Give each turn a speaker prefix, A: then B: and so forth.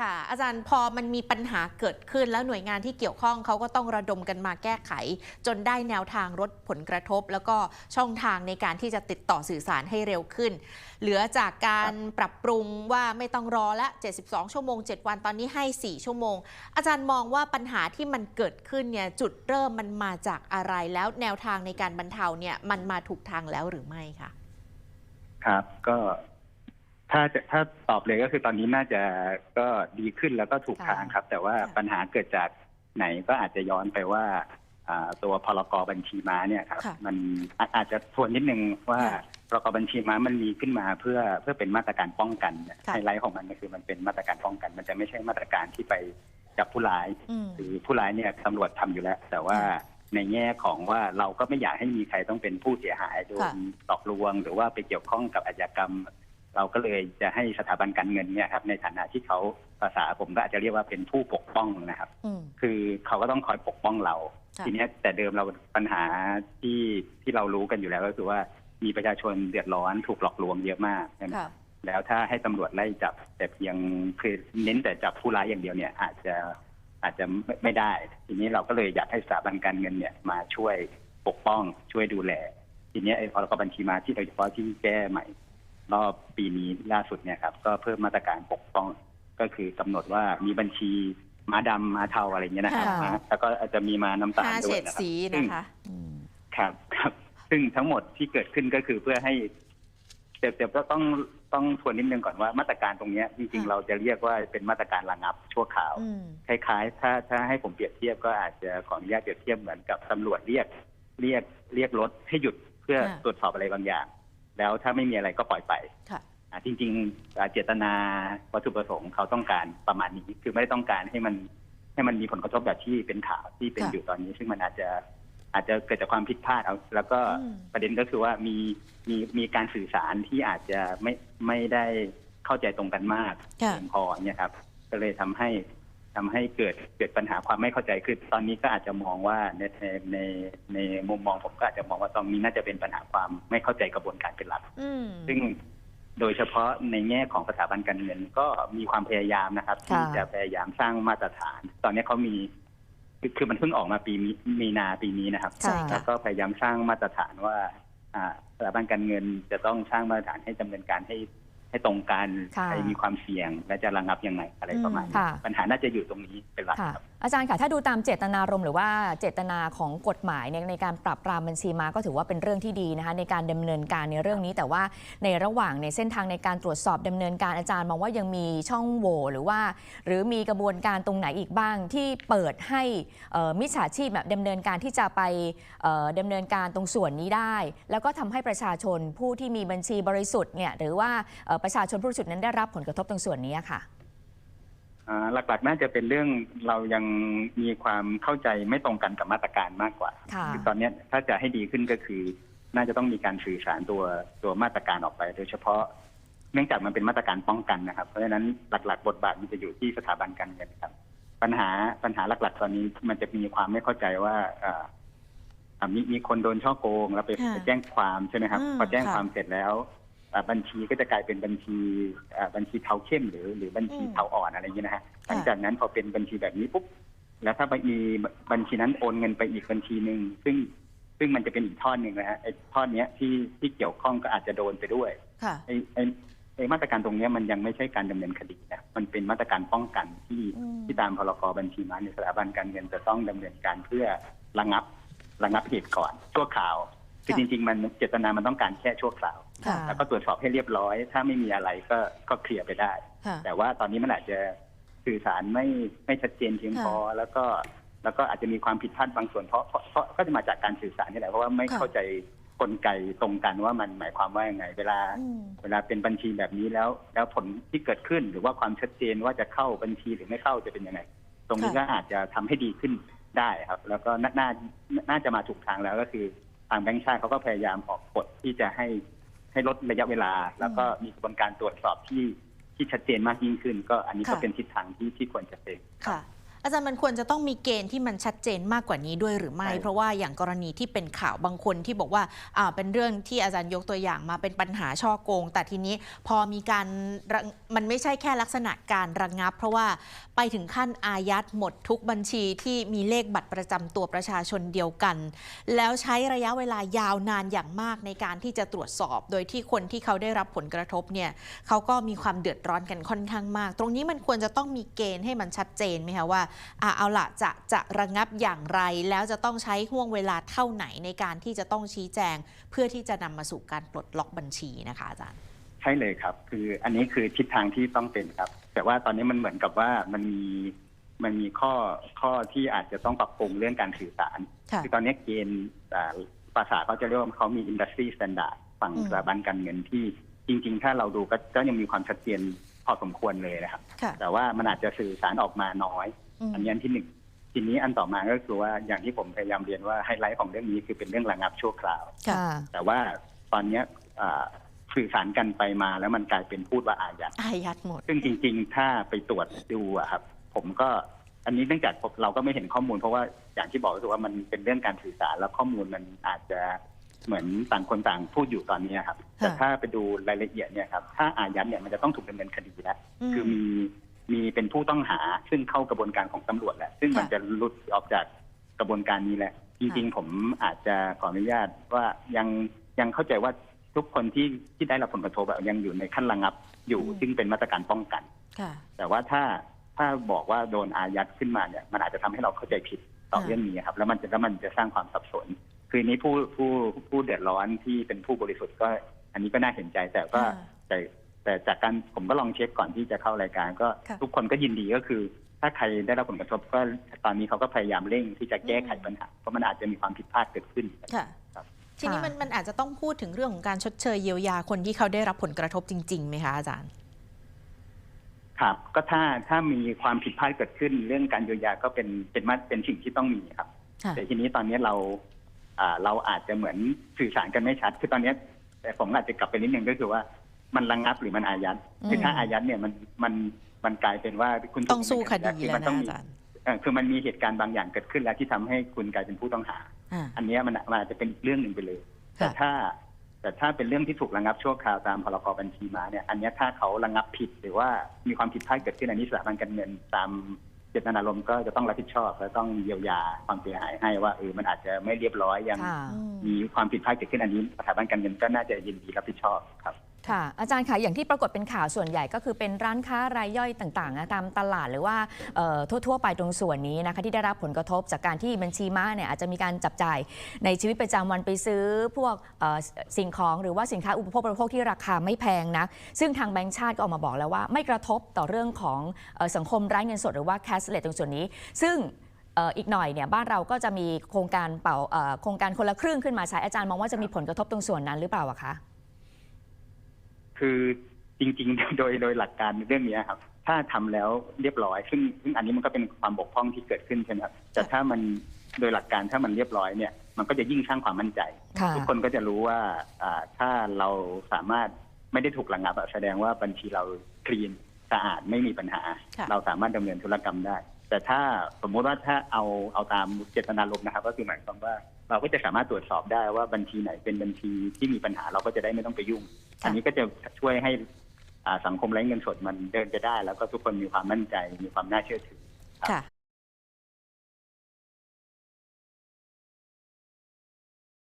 A: ค่ะ อาจารย์พอมันมีปัญหาเกิดขึ้นแล้วหน่วยงานที่เกี่ยวข้องเขาก็ต้องระดมกันมาแก้ไข จนได้แนวทางลดผลกระทบ แล้วก็ช่องทางในการที่จะติดต่อสื่อสารให้เร็วขึ้น เหลือจากการปรับปรุงว่าไม่ต้องรอละ 72 ชั่วโมง 7 วันตอนนี้ให้ 4 ชั่วโมง อาจารย์มองว่าปัญหาที่มันเกิดขึ้นเนี่ยจุดเริ่มมันมาจากอะไรแล้วแนวทางในการบรรเทาเนี่ยมันมาถูกทางแล้วหรือไม่คะ
B: ครับก็ ถ้าจะถ้าตอบเลยก็คือตอนนี้น่าจะก็ดีขึ้นแล้วก็ถูก
A: ค่ะ
B: ทางครับ แต่ว่า
A: ค่ะ
B: ปัญหาเกิดจากไหนก็อาจจะย้อนไปว่าอ่าตัวพรกบัญชีม้าเนี่ยครับ
A: ค่ะ
B: มันอาอาจจะทวนนิดนึงว่า
A: ค่ะ
B: พรกบัญชีม้ามันมีขึ้นมาเพื่อเพื่อเป็นมาตรการป้องกัน
A: ค่ะ
B: ไฮไลท์ของมันก็คือมันเป็นมาตรการป้องกัน มันจะไม่ใช่มาตรการที่ไปจับผู้ร้าย
A: อืม
B: หรือผู้ร้ายเนี่ยตำรวจทำอยู่แล้ว แต่ว่า
A: ค่ะ
B: ในแง่ของว่าเราก็ไม่อยากให้มีใครต้องเป็นผู้เสียหายโด
A: ค่ะ
B: นหลอกลวง หรือว่าไปเกี่ยวข้องกับอาชญากรรม เราก็เลยจะให้สถาบันการเงินเนี่ยครับในฐานะที่เขาภาษาผมก็อาจจะเรียกว่าเป็นผู้ปกป้องนะครับ
A: อืม
B: คือเขาก็ต้องคอยปกป้องเรา
A: ค่ะ
B: ทีเนี้ยแต่เดิมเราปัญหาที่ที่เรารู้กันอยู่แล้วก็คือว่ามีประชาชนเดือดร้อนถูกหลอกลวงเยอะมากใช่ไหม
A: ค่ะ
B: แล้วถ้าให้ตำรวจไล่จับ แต่เพียงคือเน้นแต่จับผู้ร้ายอย่างเดียวเนี่ย อาจจะอาจจะไม่ไม่ได้ ทีนี้เราก็เลยอยากให้สถาบันการเงินเนี่ยมาช่วยปกป้องช่วยดูแล ทีนี้ไอ้พรกบัญชีมาที่โดยเฉพาะที่แก้ใหม่ รอบปีนี้ล่าสุดเนี่ยครับ ก็เพิ่มมาตรการปกป้องก็คือกำหนดว่ามีบัญชีม้าดำม้าเทาอะไรเงี้ยนะครับ
A: ค่ะ
B: นะแล้วก็อาจจะมีมาน้ำตาล
A: ห้า
B: ด้
A: เฉ
B: วย
A: ด
B: นะครับ
A: สี
B: ซึ่ง
A: นะคะอืม
B: ครับครับ ซึ่งทั้งหมดที่เกิดขึ้นก็คือเพื่อให้แต่แต่ก็ต้องต้องทวนนิดนึงก่อนว่ามาตรการตรงเนี้ยจริง
A: ค่ะ
B: ๆเราจะเรียกว่าเป็นมาตรการระงับชั่วคราว
A: อืม
B: คล้ายๆ ถ้าถ้าให้ผมเปรียบเทียบก็อาจจะขออนุญาตเปรียบเทียบเหมือนกับตำรวจเรียก เรียกเรียกรถให้หยุดเพื่อ
A: ค่ะ
B: ตรวจสอบอะไรบางอย่าง แล้วถ้าไม่มีอะไรก็ปล่อยไป
A: ค่ะ
B: อ่าจริงๆอ่าเจตนาวัตถุประสงค์เขาต้องการประมาณนี้คือไม่ได้ต้องการให้มันให้มันมีผลกระทบแบบที่เป็นข่าวที่เป็น
A: ค่ะ
B: อยู่ตอนนี้ ซึ่งมันอาจจะอาจจะเกิดจากความผิดพลาดเอา แล้วก็
A: อืม
B: ประเด็นก็คือว่ามีมีมีการสื่อสารที่อาจจะไม่ไม่ได้เข้าใจตรงกันมาก
A: ค่ะ
B: เพียงพอเนี่ยครับ ก็เลยทำให้ ทำให้เกิดเกิดปัญหาความไม่เข้าใจคือตอนนี้ก็อาจจะมองว่าในในในในมุมมองผมก็อาจจะมองว่าตอนนี้น่าจะเป็นปัญหาความไม่เข้าใจกระบวนการเป็นหลัก
A: อืม
B: ซึ่งโดยเฉพาะในแง่ของสถาบันการเงินก็มีความพยายามนะครับ
A: ค่ะ
B: ที่จะพยายามสร้างมาตรฐาน ตอนนี้เขามีคือคือมันเพิ่งออกมาปีมีมีนาปีนี้นะครับ
A: ใช่
B: แล้
A: ค่ะ
B: วก็พยายามสร้างมาตรฐานว่าอ่าสถาบันการเงินจะต้องสร้างมาตรฐานให้ดำเนินการให้ ให้ตรงกัน
C: ค่ะ
B: ให้มีความเสี่ยง และจะระงับยังไงอะไรประมาณนี้
C: ค่ะ
B: ปัญหาน่าจะอยู่ตรงนี้เป็นหลัก
C: ค่ะ
B: ครับ
C: อาจารย์ค่ะถ้าดูตามเจตนารมณ์หรือว่าเจตนาของกฎหมายเนี่ยในการปรับปรามบัญชีม้าก็ถือว่าเป็นเรื่องที่ดีนะคะในการดำเนินการในเรื่องนี้ แต่ว่าในระหว่างในเส้นทางในการตรวจสอบดำเนินการอาจารย์มองว่ายังมีช่องโหว่หรือว่า หรือมีกระบวนการตรงไหนอีกบ้าง ที่เปิดให้เอ่อมิจฉาชีพแบบดำเนินการที่จะไปเอ่อดำเนินการตรงส่วนนี้ได้ แล้วก็ทำให้ประชาชนผู้ที่มีบัญชีบริสุทธิ์เนี่ยหรือว่าเอ่อประชาชนผู้บริสุทธิ์นั้นได้รับผลกระทบตรงส่วนนี้ค่ะ
B: อ่าหลักๆ น่าจะเป็นเรื่องเรายังมีความเข้าใจไม่ตรงกันกับมาตรการมากกว่า
C: ค่ะ
B: คือตอนเนี้ยถ้าจะให้ดีขึ้นก็คือ น่าจะต้องมีการสื่อสารตัวตัวมาตรการออกไป โดยเฉพาะเนื่องจากมันเป็นมาตรการป้องกันนะครับ เพราะฉะนั้นหลัก ๆ บทบาทมันจะอยู่ที่สถาบันการเงินครับ ปัญหาปัญหาหลัก ๆ ตอนนี้มันจะมีความไม่เข้าใจว่าอ่าอ่ามีมีคนโดนช่อโกงแล้วไป
A: ค่ะ
B: ไปแจ้งความใช่ไหมครับ
A: อืม
B: พอแจ้ง
A: ค่ะ
B: ความเสร็จแล้วอ่า บัญชีก็จะกลายเป็นบัญชีอ่าบัญชีเทาเข้มหรือหรือบัญชี
A: อืม
B: เทาอ่อนอะไรอย่างเงี้ยนะฮะห
A: ค่ะ
B: ลังจากนั้นพอเป็นบัญชีแบบนี้ปุ๊บแล้วถ้ามีบัญชีนั้นโอนเงินไปอีกบัญชีหนึ่งซึ่งซึ่งมันจะเป็นอีกทอดหนึ่งนะฮะไอ้ทอดเนี้ยที่ที่เกี่ยวข้องก็อาจจะโดนไปด้วย
A: ค่ะ
B: ไอ้ไอ้ไอ้มาตรการตรงเนี้ยมันยังไม่ใช่การดำเนินคดีนะมันเป็นมาตรการป้องกันที่
A: อืม
B: ที่ตามพรกบัญชีม้าในสถาบันการเงินจะต้องดำเนินการเพื่อระงับระงับเหตุก่อนชั่วคราว คือ
A: ค่ะ
B: จริงๆ มันเจตนามันต้องการแค่ชั่วคราว
A: ค่ะ
B: แล้วก็ตรวจสอบให้เรียบร้อย ถ้าไม่มีอะไรก็ก็เคลียร์ไปได้
A: ค่ะ
B: แต่ว่าตอนนี้มันอาจจะสื่อสารไม่ไม่ชัดเจนเพียงพอแล้วก็แล้วก็อาจจะมีความผิดพลาดบางส่วนเพราะเพราะเพราะก็จะมาจากการสื่อสารนี่แหละเพราะว่าไม่
A: ค่ะ
B: เข้าใจกลไกตรงกันว่ามันหมายความว่ายังไง เวลา
A: อืม
B: เวลาเป็นบัญชีแบบนี้แล้ว แล้วผลที่เกิดขึ้นหรือว่าความชัดเจนว่าจะเข้าบัญชีหรือไม่เข้าจะเป็นยังไง ตรงนี้
A: ค่ะ
B: ก็อาจจะทำให้ดีขึ้นได้ครับ แล้วก็น่าน่าน่าจะมาถูกทางแล้วก็คือ ทางแบงก์ชาติเขาก็พยายามออกกฎที่จะให้ให้ลดระยะเวลา แล้วก็มีกระบวนการตรวจสอบที่ที่ชัดเจนมากยิ่งขึ้น ก็อันนี้ก็
A: ค่ะ
B: เป็นทิศทางที่ที่ควรจะเป็น
A: ค่ะ อาจารย์มันควรจะต้องมีเกณฑ์ที่มันชัดเจนมากกว่านี้ด้วยหรือไม่
B: ใช่
A: เพราะว่าอย่างกรณีที่เป็นข่าวบางคนที่บอกว่าอ่าเป็นเรื่องที่อาจารย์ยกตัวอย่างมาเป็นปัญหาช่อโกง แต่ทีนี้พอมีการระมันไม่ใช่แค่ลักษณะการระงับ เพราะว่าไปถึงขั้นอายัดหมดทุกบัญชีที่มีเลขบัตรประจำตัวประชาชนเดียวกัน แล้วใช้ระยะเวลายาวนานอย่างมากในการที่จะตรวจสอบ โดยที่คนที่เขาได้รับผลกระทบเนี่ยเขาก็มีความเดือดร้อนกันค่อนข้างมาก ตรงนี้มันควรจะต้องมีเกณฑ์ให้มันชัดเจนไหมคะว่าอะเอาละจะจะระงับอย่างไร แล้วจะต้องใช้ห่วงเวลาเท่าไหนในการที่จะต้องชี้แจง เพื่อที่จะนำมาสู่การปลดล็อกบัญชีนะคะอาจารย์
B: ใช่เลยครับ คืออันนี้คือทิศทางที่ต้องเป็นครับ แต่ว่าตอนนี้มันเหมือนกับว่ามันมีมันมีข้อข้อที่อาจจะต้องปรับปรุงเรื่องการสื่อสาร
A: ค่ะ
B: คือตอนนี้เกณฑ์อ่าภาษาเขาจะเรียกว่าเขามี industry standard ฝั่ง
A: อืม
B: สถาบันการเงินที่จริง ๆ ถ้าเราดูก็ก็ยังมีความชัดเจนพอสมควรเลยนะครับ
A: ค่ะ
B: แต่ว่ามันอาจจะสื่อสารออกมาน้อย
A: อืม
B: อันนี้อันที่หนึ่งทีนี้อันต่อมาก็คือว่าอย่างที่ผมพยายามเรียนว่าไฮไลท์ของเรื่องนี้คือเป็นเรื่องระงับชั่วคราว
A: ค่ะ
B: แต่ว่าตอนเนี้ยอ่าสื่อสารกันไปมาแล้วมันกลายเป็นพูดว่าอายัด
A: อายัดหมด
B: ซึ่งจริง ๆ ถ้าไปตรวจดูอะครับ ผมก็อันนี้เนื่องจากเราก็ไม่เห็นข้อมูล เพราะว่าอย่างที่บอกก็คือว่ามันเป็นเรื่องการสื่อสารแล้วข้อมูลมันอาจจะเหมือนต่างคนต่างพูดอยู่ตอนนี้ครับ แต่ถ้าไปดูรายละเอียดเนี่ยครับ ถ้าอายัดเนี่ยมันจะต้องถูกดำเนินคดีแล้ว
A: อืม
B: คือมี มีเป็นผู้ต้องหาซึ่งเข้ากระบวนการของตำรวจแหละ ซึ่งมัน
A: ค่ะ
B: จะหลุดออกจากกระบวนการนี้แหละ จริง ๆ ผมอาจจะขออนุญาตว่ายังยังเข้าใจว่าทุกคนที่ที่ได้รับผลกระทบอะยังอยู่ในขั้นระงับอยู่
A: อืม
B: ซึ่งเป็นมาตรการป้องกัน
A: ค่ะ
B: แต่ว่าถ้าถ้าบอกว่าโดนอายัดขึ้นมาเนี่ยมันอาจจะทำให้เราเข้าใจผิดต่อ
A: ค่ะ
B: เรื่องนี้ครับ แล้วมันจะแล้วมันจะสร้างความสับสน คืออนนี้ผู้ผู้ผู้เดือดร้อนที่เป็นผู้บริสุทธิ์ก็ อันนี้ก็น่าเห็นใจแต่ก็
A: ค่ะ
B: แต่ แต่จากการผมก็ลองเช็คก่อนที่จะเข้ารายการ ก็
A: ค่ะ
B: ทุกคนก็ยินดีก็คือ ถ้าใครได้รับผลกระทบก็ตอนนี้เขาก็พยายามเร่งที่จะแก้ไขปัญหาเพราะมันอาจจะมีความผิดพลาดเกิดขึ้น
A: ค่ะ
B: ครับ
A: ทีนี้
C: ค่ะ
A: มันมันอาจจะต้องพูดถึงเรื่องของการชดเชยเยียวยาคนที่เขาได้รับผลกระทบจริงๆไหมคะอาจารย์
B: ครับก็ถ้าถ้ามีความผิดพลาดเกิดขึ้น เรื่องการเยียวยาก็เป็นเป็นมาเป็นสิ่งที่ต้องมีครับ
A: ค่ะ
B: แต่ทีนี้ตอนนี้เราอ่าเราอาจจะเหมือนสื่อสารกันไม่ชัด คือตอนนี้แต่ผมอาจจะกลับไปนิดนึงก็คือว่า มันระงับหรือมันอายัด
A: อืม
B: คือถ้าอายัดเนี่ยมันมันมันกลายเป็นว่าคุณ
A: ต้องสู้คดี
B: คือ
A: แล้ว
B: มัน
A: นะ
B: ต้องมี
A: อาจารย์
B: เอ่อคือมันมีเหตุการณ์บางอย่างเกิดขึ้นแล้วที่ทำให้คุณกลายเป็นผู้ต้องหา
A: อ่า
B: อันเนี้ยมันมันอาจจะเป็นอีกเรื่องหนึ่งไปเลย แต่
A: ค่ะ
B: ถ้า แต่ถ้าเป็นเรื่องที่ถูกระงับชั่วคราวตามพรกบัญชีมาเนี่ย อันเนี้ยถ้าเขาระงับผิดหรือว่ามีความผิดพลาดเกิดขึ้นอันนี้สถาบันการเงินตามเจตนารมณ์ก็จะต้องรับผิดชอบและต้องเยียวยาความเสียหายให้ว่าเออมันอาจจะไม่เรียบร้อยยัง
C: ค่ะ
A: อืม
B: มีความผิดพลาดเกิดขึ้นอันนี้สถาบันการเงินก็น่าจะยินดีรับผิดชอบครับ
C: ค่ะ อาจารย์คะอย่างที่ปรากฏเป็นข่าวส่วนใหญ่ก็คือเป็นร้านค้ารายย่อยต่างๆนะตามตลาดหรือว่าทั่วๆ ไปตรงส่วนนี้นะคะที่ได้รับผลกระทบจากการที่บัญชีม้าเนี่ยอาจจะมีการจับจ่ายในชีวิตประจำวันไปซื้อพวกสิ่งของหรือว่าสินค้าอุปโภคบริโภคที่ราคาไม่แพงนะซึ่งทางแบงก์ชาติก็ออกมาบอกแล้วว่า ไม่กระทบต่อเรื่องของอสังคมไร้เงินสดหรือว่า cashless ตรงส่วนนี้ ซึ่งอีกหน่อยเนี่ยบ้านเราก็จะมีโครงการเป่าโครงการคนละครึ่งขึ้นมาใช้อาจารย์มองว่าจะมีผลกระทบตรงส่วนนั้นหรือเปล่าคะ
B: คือจริง ๆ โดยโดยหลักการเรื่องเนี้ยครับ ถ้าทำแล้วเรียบร้อย ซึ่งซึ่งอันนี้มันก็เป็นความบกพร่องที่เกิดขึ้นใช่ไหมครับแต่ถ้ามันโดยหลักการถ้ามันเรียบร้อยเนี่ย มันก็จะยิ่งสร้างความมั่นใจ
C: ค่ะ
B: ทุกคนก็จะรู้ว่าอ่าถ้าเราสามารถไม่ได้ถูกระงับอะแสดงว่าบัญชีเราคลีนสะอาดไม่มีปัญหา
A: ค่ะ
B: เราสามารถดำเนินธุรกรรมได้ แต่ถ้าสมมุติว่าถ้าเอาเอาตามเจตนารมณ์นะครับ ก็คือหมายความว่าเราก็จะสามารถตรวจสอบได้ว่าบัญชีไหนเป็นบัญชีที่มีปัญหาเราก็จะได้ไม่ต้องไปยุ่ง อันนี้ก็จะช่วยให้อ่าสังคมไร้เงินสดมันเดินไปได้ แล้วก็ทุกคนมีความมั่นใจมีความน่าเชื่อถือ
A: ค่ะ